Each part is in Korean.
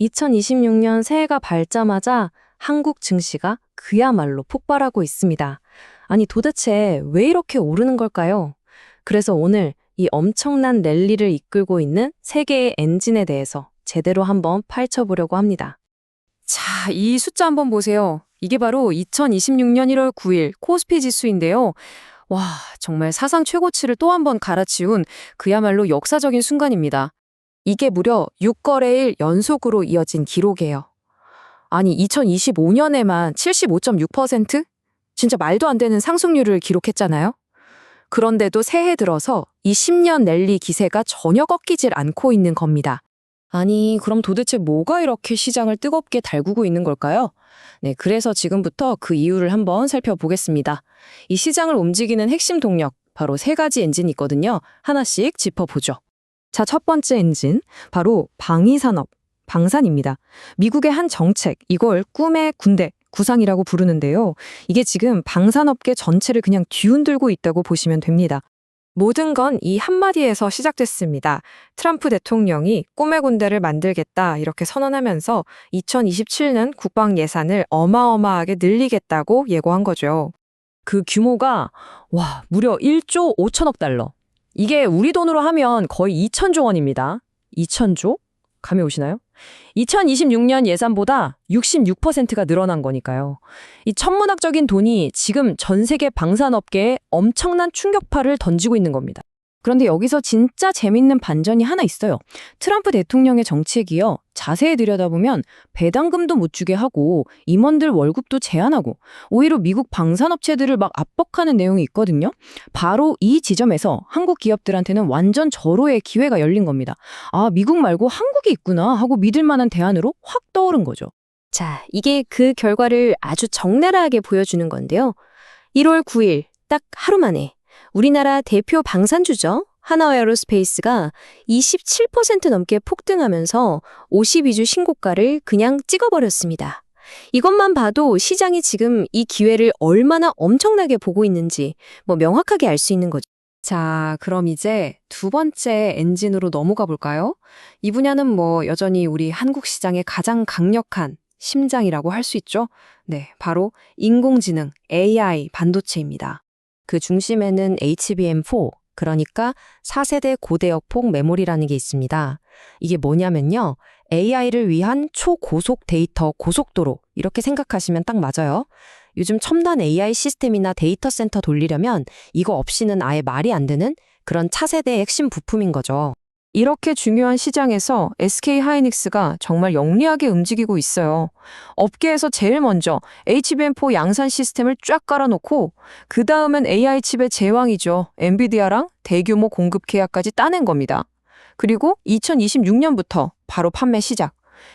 2026년 새해가 밝자마자 한국 증시가 그야말로 폭발하고 있습니다. 아니 도대체 왜 이렇게 오르는 걸까요? 그래서 오늘 이 엄청난 랠리를 이끌고 있는 세계의 엔진에 대해서 제대로 한번 파헤쳐보려고 합니다. 자, 이 숫자 한번 보세요. 이게 바로 2026년 1월 9일 코스피 지수인데요. 와, 정말 사상 최고치를 또 한 번 갈아치운 그야말로 역사적인 순간입니다. 이게 무려 6거래일 연속으로 이어진 기록이에요. 아니, 2025년에만 75.6%? 진짜 말도 안 되는 상승률을 기록했잖아요. 그런데도 새해 들어서 이 10년 랠리 기세가 전혀 꺾이질 않고 있는 겁니다. 아니, 그럼 도대체 뭐가 이렇게 시장을 뜨겁게 달구고 있는 걸까요? 네, 그래서 지금부터 그 이유를 한번 살펴보겠습니다. 이 시장을 움직이는 핵심 동력, 바로 세 가지 엔진이 있거든요. 하나씩 짚어보죠. 자, 첫 번째 엔진, 바로 방위산업, 방산입니다. 미국의 한 정책, 이걸 꿈의 군대, 구상이라고 부르는데요. 이게 지금 방산업계 전체를 그냥 뒤흔들고 있다고 보시면 됩니다. 모든 건 이 한마디에서 시작됐습니다. 트럼프 대통령이 꿈의 군대를 만들겠다 이렇게 선언하면서 2027년 국방 예산을 어마어마하게 늘리겠다고 예고한 거죠. 그 규모가 와 무려 1조 5천억 달러. 이게 우리 돈으로 하면 거의 2천조 원입니다. 2천조? 감이 오시나요? 2026년 예산보다 66%가 늘어난 거니까요. 이 천문학적인 돈이 지금 전 세계 방산업계에 엄청난 충격파를 던지고 있는 겁니다. 그런데 여기서 진짜 재밌는 반전이 하나 있어요. 트럼프 대통령의 정책이요. 자세히 들여다보면 배당금도 못 주게 하고 임원들 월급도 제한하고 오히려 미국 방산업체들을 막 압박하는 내용이 있거든요. 바로 이 지점에서 한국 기업들한테는 완전 절호의 기회가 열린 겁니다. 아, 미국 말고 한국이 있구나 하고 믿을 만한 대안으로 확 떠오른 거죠. 자, 이게 그 결과를 아주 적나라하게 보여주는 건데요. 1월 9일, 딱 하루 만에 우리나라 대표 방산주죠. 하나에어로스페이스가 27% 넘게 폭등하면서 52주 신고가를 그냥 찍어버렸습니다. 이것만 봐도 시장이 지금 이 기회를 얼마나 엄청나게 보고 있는지 뭐 명확하게 알 수 있는 거죠. 자, 그럼 이제 두 번째 엔진으로 넘어가 볼까요? 이 분야는 뭐 여전히 우리 한국 시장의 가장 강력한 심장이라고 할 수 있죠? 네, 바로 인공지능, AI 반도체입니다. 그 중심에는 HBM4, 그러니까 4세대 고대역폭 메모리라는 게 있습니다. 이게 뭐냐면요. AI를 위한 초고속 데이터 고속도로 이렇게 생각하시면 딱 맞아요. 요즘 첨단 AI 시스템이나 데이터 센터 돌리려면 이거 없이는 아예 말이 안 되는 그런 차세대의 핵심 부품인 거죠. 이렇게 중요한 시장에서 SK 하이닉스가 정말 영리하게 움직이고 있어요. 업계에서 제일 먼저 HBM4 양산 시스템을 쫙 깔아놓고 그 다음은 AI 칩의 제왕이죠. 엔비디아랑 대규모 공급 계약까지 따낸 겁니다. 그리고 2026년부터 바로 판매 시작.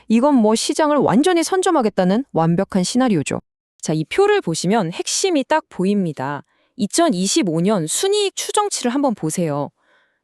이건 뭐 시장을 완전히 선점하겠다는 완벽한 시나리오죠. 자, 이 표를 보시면 핵심이 딱 보입니다. 2025년 순이익 추정치를 한번 보세요.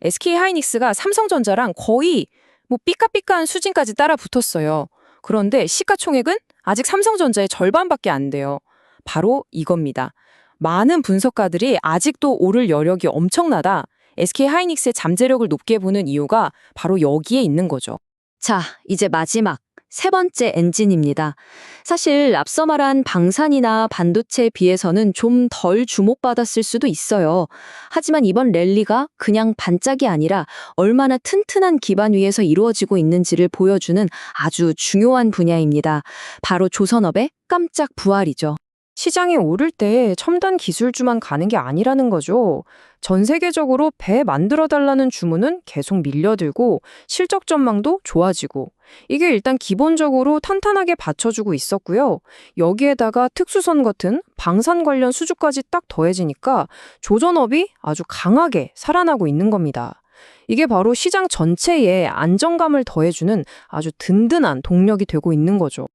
SK 하이닉스가 삼성전자랑 거의 뭐 삐까삐까한 수준까지 따라 붙었어요. 그런데 시가총액은 아직 삼성전자의 절반밖에 안 돼요. 바로 이겁니다. 많은 분석가들이 아직도 오를 여력이 엄청나다. SK 하이닉스의 잠재력을 높게 보는 이유가 바로 여기에 있는 거죠. 자, 이제 마지막 세 번째 엔진입니다. 사실 앞서 말한 방산이나 반도체에 비해서는 좀 덜 주목받았을 수도 있어요. 하지만 이번 랠리가 그냥 반짝이 아니라 얼마나 튼튼한 기반 위에서 이루어지고 있는지를 보여주는 아주 중요한 분야입니다. 바로 조선업의 깜짝 부활이죠. 시장이 오를 때 첨단 기술주만 가는 게 아니라는 거죠. 전 세계적으로 배 만들어 달라는 주문은 계속 밀려들고 실적 전망도 좋아지고 이게 일단 기본적으로 탄탄하게 받쳐주고 있었고요. 여기에다가 특수선 같은 방산 관련 수주까지 딱 더해지니까 조전업이 아주 강하게 살아나고 있는 겁니다. 이게 바로 시장 전체에 안정감을 더해주는 아주 든든한 동력이 되고 있는 거죠.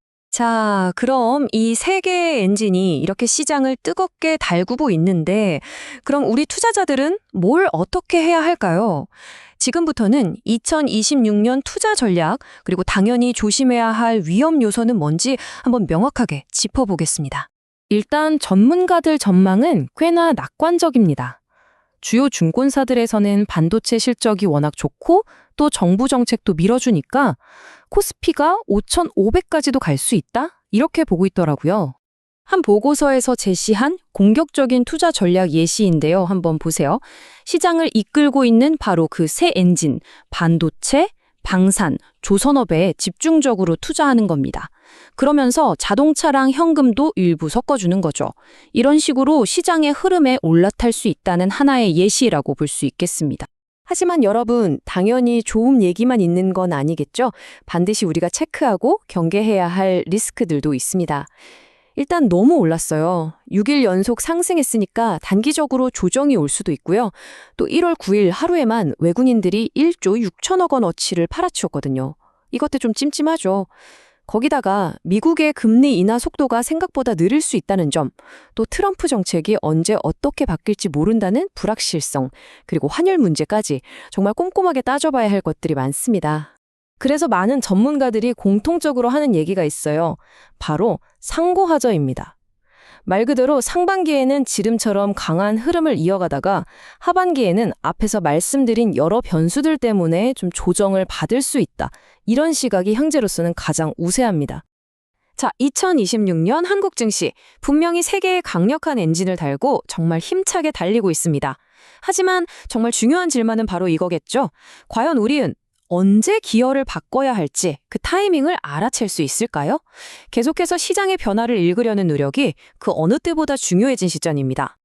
자, 그럼 이 세 개의 엔진이 이렇게 시장을 뜨겁게 달구고 있는데, 그럼 우리 투자자들은 뭘 어떻게 해야 할까요? 지금부터는 2026년 투자 전략, 그리고 당연히 조심해야 할 위험 요소는 뭔지 한번 명확하게 짚어보겠습니다. 일단 전문가들 전망은 꽤나 낙관적입니다. 주요 증권사들에서는 반도체 실적이 워낙 좋고 또 정부 정책도 밀어주니까 코스피가 5,500까지도 갈 수 있다? 이렇게 보고 있더라고요. 한 보고서에서 제시한 공격적인 투자 전략 예시인데요. 한번 보세요. 시장을 이끌고 있는 바로 그 새 엔진, 반도체, 방산, 조선업에 집중적으로 투자하는 겁니다. 그러면서 자동차랑 현금도 일부 섞어주는 거죠. 이런 식으로 시장의 흐름에 올라탈 수 있다는 하나의 예시라고 볼 수 있겠습니다. 하지만 여러분, 당연히 좋은 얘기만 있는 건 아니겠죠? 반드시 우리가 체크하고 경계해야 할 리스크들도 있습니다. 일단 너무 올랐어요. 6일 연속 상승했으니까 단기적으로 조정이 올 수도 있고요. 또 1월 9일 하루에만 외국인들이 1조 6천억 원어치를 팔아치웠거든요. 이것도 좀 찜찜하죠. 거기다가 미국의 금리 인하 속도가 생각보다 느릴 수 있다는 점, 또 트럼프 정책이 언제 어떻게 바뀔지 모른다는 불확실성, 그리고 환율 문제까지 정말 꼼꼼하게 따져봐야 할 것들이 많습니다. 그래서 많은 전문가들이 공통적으로 하는 얘기가 있어요. 바로 상고하저입니다. 말 그대로 상반기에는 지름처럼 강한 흐름을 이어가다가 하반기에는 앞에서 말씀드린 여러 변수들 때문에 좀 조정을 받을 수 있다. 이런 시각이 현재로서는 가장 우세합니다. 자, 2026년 한국 증시 분명히 세계의 강력한 엔진을 달고 정말 힘차게 달리고 있습니다. 하지만 정말 중요한 질문은 바로 이거겠죠. 과연 우리는 언제 기어를 바꿔야 할지 그 타이밍을 알아챌 수 있을까요? 계속해서 시장의 변화를 읽으려는 노력이 그 어느 때보다 중요해진 시점입니다.